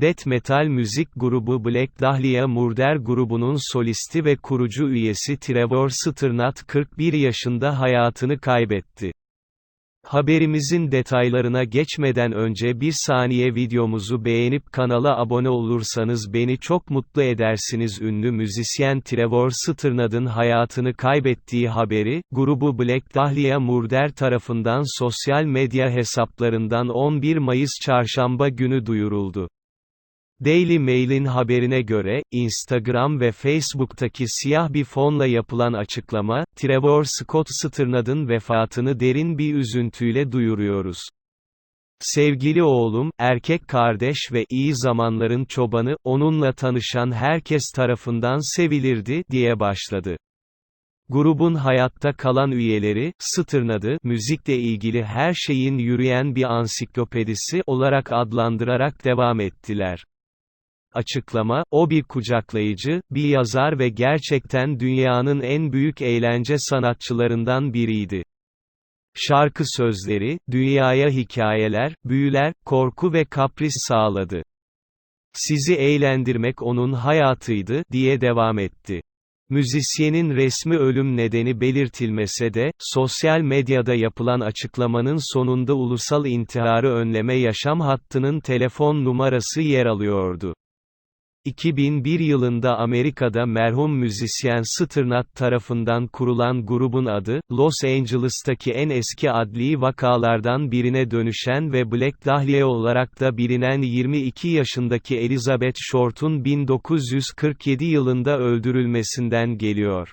Death metal müzik grubu Black Dahlia Murder grubunun solisti ve kurucu üyesi Trevor Stannard 41 yaşında hayatını kaybetti. Haberimizin detaylarına geçmeden önce bir saniye videomuzu beğenip kanala abone olursanız beni çok mutlu edersiniz. Ünlü müzisyen Trevor Stannard'ın hayatını kaybettiği haberi, grubu Black Dahlia Murder tarafından sosyal medya hesaplarından 11 Mayıs çarşamba günü duyuruldu. Daily Mail'in haberine göre, Instagram ve Facebook'taki siyah bir fonla yapılan açıklama, Trevor Scott Stannard'ın vefatını derin bir üzüntüyle duyuruyoruz. Sevgili oğlum, erkek kardeş ve iyi zamanların çobanı, onunla tanışan herkes tarafından sevilirdi, diye başladı. Grubun hayatta kalan üyeleri, Stannard'ı, müzikle ilgili her şeyin yürüyen bir ansiklopedisi olarak adlandırarak devam ettiler. Açıklama, o bir kucaklayıcı, bir yazar ve gerçekten dünyanın en büyük eğlence sanatçılarından biriydi. Şarkı sözleri, dünyaya hikayeler, büyüler, korku ve kapris sağladı. Sizi eğlendirmek onun hayatıydı, diye devam etti. Müzisyenin resmi ölüm nedeni belirtilmese de, sosyal medyada yapılan açıklamanın sonunda ulusal intiharı önleme yaşam hattının telefon numarası yer alıyordu. 2001 yılında Amerika'da merhum müzisyen Stannard tarafından kurulan grubun adı, Los Angeles'taki en eski adli vakalardan birine dönüşen ve Black Dahlia olarak da bilinen 22 yaşındaki Elizabeth Short'un 1947 yılında öldürülmesinden geliyor.